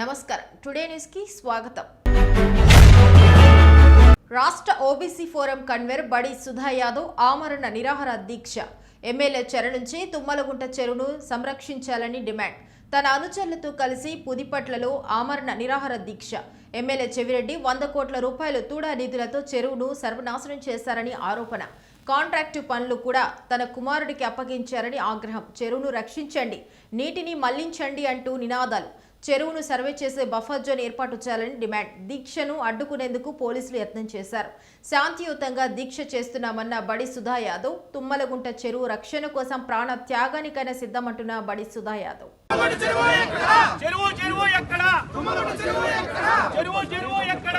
నమస్కారం. టుడే న్యూస్కి స్వాగతం. రాష్ట్ర ఓబీసీ ఫోరం కన్వీనర్ బడి సుధా యాదవ్ ఆమరణ నిరాహార దీక్ష. ఎమ్మెల్యే చెర నుంచి తుమ్మలగుంట చెరువును సంరక్షించాలని డిమాండ్. తన అనుచరులతో కలిసి పుదిపట్లలో ఆమరణ నిరాహార దీక్ష. ఎమ్మెల్యే చెవిరెడ్డి వంద కోట్ల రూపాయలు తూడా నిధులతో చెరువును సర్వనాశనం చేశారని ఆరోపణ. కాంట్రాక్టు పనులు కూడా తన కుమారుడికి అప్పగించారని ఆగ్రహం. చెరువును రక్షించండి నీటిని మళ్ళించండి అంటూ నినాదాలు. చెరువును సర్వే చేసే బఫర్ జోన్ ఏర్పాటు చేయాలని డిమాండ్. దీక్షను అడ్డుకునేందుకు పోలీసులు యత్నం చేశారు. శాంతియుతంగా దీక్ష చేస్తున్నామన్న బడి సుధా యాదవ్ తుమ్మలగుంట చెరువు రక్షణ కోసం ప్రాణ త్యాగానికైనా సిద్ధమంటున్న బడి సుధా యాదవ్. చెరువు చెరువు ఎక్కడ? ఎక్కడ?